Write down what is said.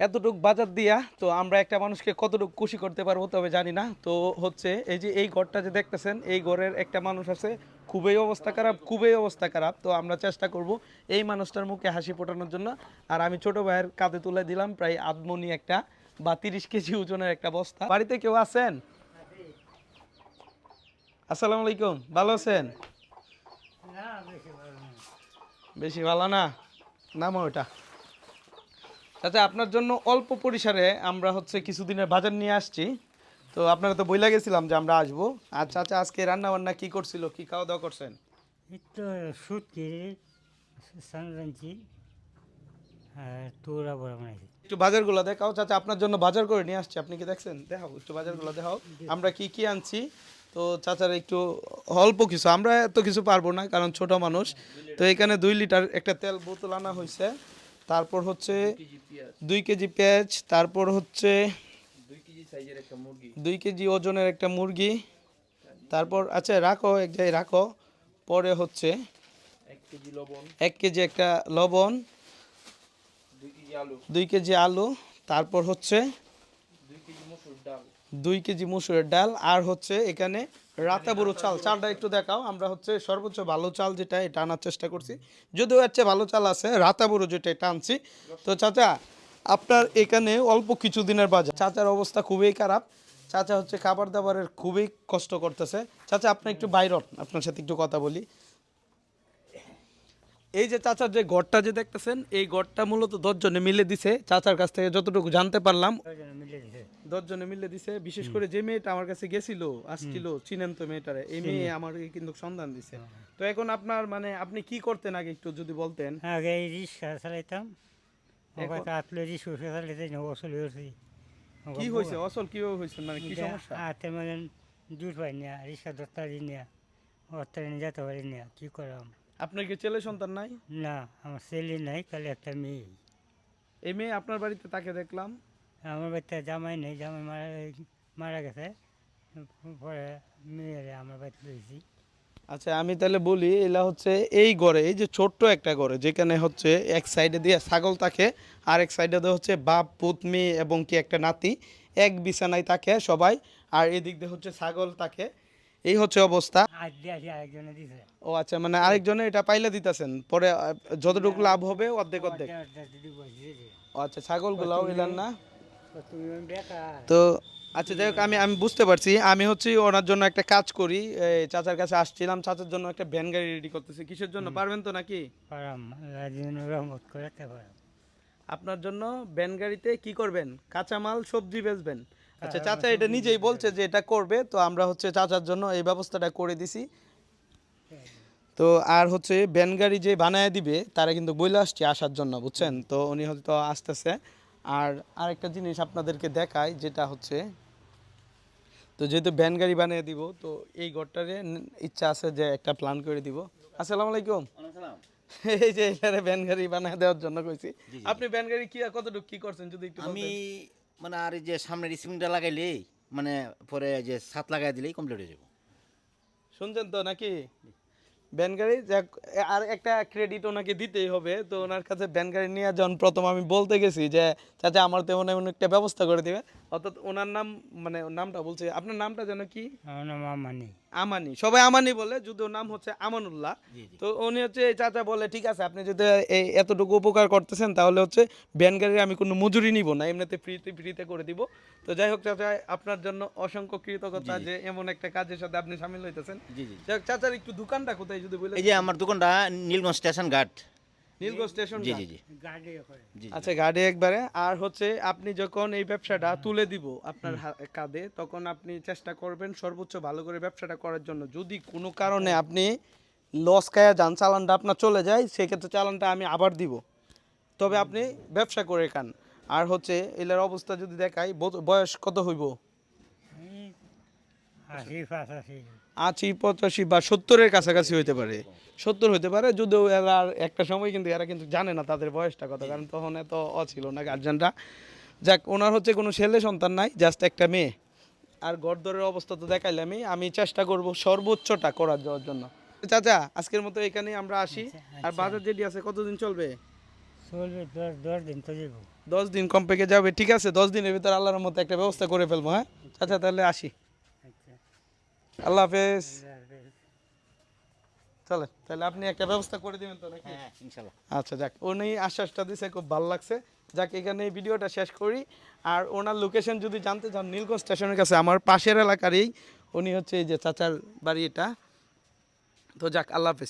এতটুক বাজার দিয়া তো আমরা একটা মানুষকে কতটুকু খুশি করতে পারব তবে জানি না। তো হচ্ছে এই যে এই ঘরটা যে দেখতেছেন এই ঘরের একটা মানুষ আছে খুবই অবস্থা খারাপ খুবই অবস্থা খারাপ। তো আমরা চেষ্টা করব এই মানুষটার মুখে হাসি ফোটানোর জন্য। আর আমি ছোট ভাইয়ের কাঁধে তুলে দিলাম প্রায় আদমনি একটা বা তিরিশ কেজি ওজনের একটা বস্তা। বাড়িতে কেউ আছেন? আসসালামু আলাইকুম ভালো আছেন? বেশি ভালো না? নাম ওটা। আচ্ছা আপনার জন্য অল্প পরিসরে আমরা হচ্ছে কিছুদিনের বাজার নিয়ে আসছি। তো আপনারা তো বইলা গেছিলাম যে আমরা আসব। আচ্ছা আচ্ছা আজকে রান্না বান্না কি করছিল? কি খাওয়া দাওয়া করছেন তো সুটকি সানরাঞ্চি তোরা বড় বানাইছি একটু বাজারগুলো দেখাও। চাচা আপনার জন্য বাজার করে নিয়ে আসছি। আপনি কি দেখছেন? দেখাও একটু বাজারগুলো দেখাও। আমরা কি কি আনছি? তো চাচার একটু অল্প কিছু। আমরা এত কিছু পারব না কারণ ছোট মানুষ। তো এখানে দুই লিটার একটা তেল বোতল আনা হয়েছে তারপর হচ্ছে দুই কেজি পেঁয়াজ। তারপর হচ্ছে দুই কেজি ওজনের একটা মুরগি। তারপর আচ্ছা রাখো এক জায়গায় রাখো। পরে হচ্ছে এক কেজি একটা লবণ দুই কেজি আলু। তারপর হচ্ছে দুই কেজি মুসুরের ডাল। আর হচ্ছে এখানে রাতাবুরু চাল, চালটা একটু দেখাও। আমরা হচ্ছে সর্বোচ্চ ভালো চাল যেটা, এটা আনার চেষ্টা করছি। যদিও হচ্ছে ভালো চাল আছে রাতাবুরু যেটা, এটা আনছি। তো চাচা, আপনার এখানে অল্প কিছু দিনের বাজার। চাচার অবস্থা খুবই খারাপ। চাচা হচ্ছে খাবার দাবারের খুবই কষ্ট করতেছে। চাচা, আপনি একটু বাইরন আপনার সাথে একটু কথা বলি। এই যে চাচার যে ঘরটা যে দেখতেছেন এই ঘরটা মূলত দশজনে মিলে দিছে। চাচার কাছ থেকে যতটুকু জানতে পারলাম দশজনে মিলে দিছে। বিশেষ করে যে মেয়েটা আমার কাছে গেছিল আসছিল চিনেন তো মেয়েটারে এই মেয়ে আমার কিন্তু সন্ধান দিছে। তো এখন আপনার মানে আপনি কি করতেন আগে একটু যদি বলতেন? আগে এই রিক্সা চালাইতাম। ওখানে কাটলে রিক্সা চালাইতে অসল হয়েছি কি হয়েছে? অসল কীভাবে হয়েছে? মানে কি সমস্যা? হাতে মানে জুট পাই না রিক্সা ধরতে পারি না যেতে পারি না কি করাম? আপনার কি ছেলে সন্তান নাই? না আমার ছেলে নাই খালি একটা মেয়ে। এই মেয়ে আপনার বাড়িতে তাকে দেখলাম। আমার বাড়িতে জামাই নেই জামাই মারা মারা গেছে। পরে মেয়েরে আমার বাড়িতে রয়েছি আচ্ছা আমি তাহলে বলি এলা হচ্ছে এই ঘরে এই যে ছোট্ট একটা ঘরে যেখানে হচ্ছে এক সাইডে দিয়ে ছাগল থাকে আর এক সাইডে দিয়ে হচ্ছে বাপ পুত মেয়ে এবং কি একটা নাতি এক বিছানায় থাকে সবাই আর এদিক দিয়ে হচ্ছে ছাগল থাকে। এই হচ্ছে অবস্থা। ও আচ্ছা মানে আরেকজনে এটা পাইলে দিতেছেন। পরে যতটুকু লাভ হবে অর্ধেক অর্ধেক। আচ্ছা ছাগলগুলাও এলেন না? তো আচ্ছা যাই হোক আমি আমি বুঝতে পারছি। আমি হচ্ছে ওনার জন্য একটা কাজ করি। চাচার কাছে আসছিলাম চাচার জন্য একটা ভ্যান গাড়ি রেডি করতেছি। কিসের জন্য পারবেন তো নাকি? আপনার জন্য ভ্যান গাড়িতে কি করবেন? কাঁচামাল সবজি বেচবেন? আচ্ছা চাচা এটা নিজেই বলছে যে এটা করবে তো আমরা হচ্ছে চাচার জন্য এই ব্যবস্থাটা করে দিছি। তো আর হচ্ছে ভ্যান গাড়ি যে বানায় দিবে তারা কিন্তু বইলে আসছে আসার জন্য বুঝছেন? তো উনি হয়তো আসতেছে। আর আরেকটা জিনিস আপনাদেরকে দেখায় যেটা হচ্ছে তো যেহেতু ভ্যান গাড়ি বানিয়ে দিব তো এই ঘরটারে ইচ্ছা আছে যে একটা প্ল্যান করে দিব। আসসালামু আলাইকুম। এই যে এখানে ভ্যান গাড়ি বানিয়ে দেওয়ার জন্য কইছি। আপনি ভ্যান গাড়ি কি কতটুকু কি করছেন যদি একটু আমি। মানে আর এই যে সামনের স্প্রিংটা লাগাইলেই মানে পরে যে ছাদ লাগাই দিলেই কমপ্লিট হয়ে যাব। শুনছেন তো নাকি? ভ্যান গাড়ি আর একটা ক্রেডিট ওনাকে দিতেই হবে, তো ওনার কাছে ভ্যান গাড়ি নিয়ে যখন প্রথম আমি বলতে গেছি যে, চাচা, আমার তেমন এমন একটা ব্যবস্থা করে দিবে অর্থাৎ ওনার নাম মানে নামটা বলছে আপনার নামটা যেন কি? আমানি। আমানি। সবাই আমানি বলে নাম হচ্ছে আমানুল্লাহ। তো উনি হচ্ছে এই চাচা বলে ঠিক আছে আপনি যদি এই এতটুকু উপকার করতেছেন তাহলে হচ্ছে গাড়ির আমি কোনো মজুরি নিব না এমনিতে ফ্রিতে ফ্রিতে করে দিব। তো যাই হোক চাচা আপনার জন্য অসংখ্য কৃতজ্ঞতা যে এমন একটা কাজের সাথে আপনি সামিল হইতেছেন। চাচার একটু দোকানটা কোথায় যদি বলে এই যে আমার দোকানটা নীলগঞ্জ স্টেশন ঘাট। নীলগঞ্জ স্টেশন জি জি জি। আচ্ছা গাড়ি একবারে। আর হচ্ছে আপনি যখন এই ব্যবসাটা তুলে দিব আপনার কাঁধে তখন আপনি চেষ্টা করবেন সর্বোচ্চ ভালো করে ব্যবসাটা করার জন্য। যদি কোনো কারণে আপনি লস খায়া যান চালানটা আপনার চলে যায় সেক্ষেত্রে চালানটা আমি আবার দিব। তবে আপনি ব্যবসা করে খান। আর হচ্ছে এলার অবস্থা যদি দেখাই বয়স কত হইব? আশি পাঁচাশি। আশি পঁচাশি বা সত্তরের কাছাকাছি হইতে পারে। সত্তর হইতে পারে যদিও এরা একটা সময় কিন্তু এরা কিন্তু জানে না তাদের বয়সটা কত কারণ তখন এত অ ছিল না গার্জেনরা। যাক ওনার হচ্ছে কোনো ছেলে সন্তান নাই জাস্ট একটা মেয়ে। আর গড়দরের অবস্থা তো দেখাইলামই আমি চেষ্টা করব সর্বোচ্চটা করার যাওয়ার জন্য। চাচা আজকের মতো এখানেই আমরা আসি। আর বাজার যেটি আছে কতদিন চলবে? চলবে দশ দশ দিন তো যাব। দশ দিন কম পেকে যাবে ঠিক আছে দশ দিনের ভিতরে আল্লাহর মতো একটা ব্যবস্থা করে ফেলব হ্যাঁ? চাচা তাহলে আসি। আচ্ছা আল্লাহ হাফেজ। চলে চলেন তাহলে আপনি একটা ব্যবস্থা করে দিবেন তো নাকি? হ্যাঁ আচ্ছা যাক উনি আশ্বাসটা দিছে খুব ভালো লাগছে। যাক এখানে এই ভিডিওটা শেষ করি। আর ওনার লোকেশন যদি জানতে চান নীলগঞ্জ স্টেশনের কাছে আমার পাশের এলাকারই উনি হচ্ছে এই যে চাচার বাড়ি এটা। তো যাক আল্লাহ হাফেজ।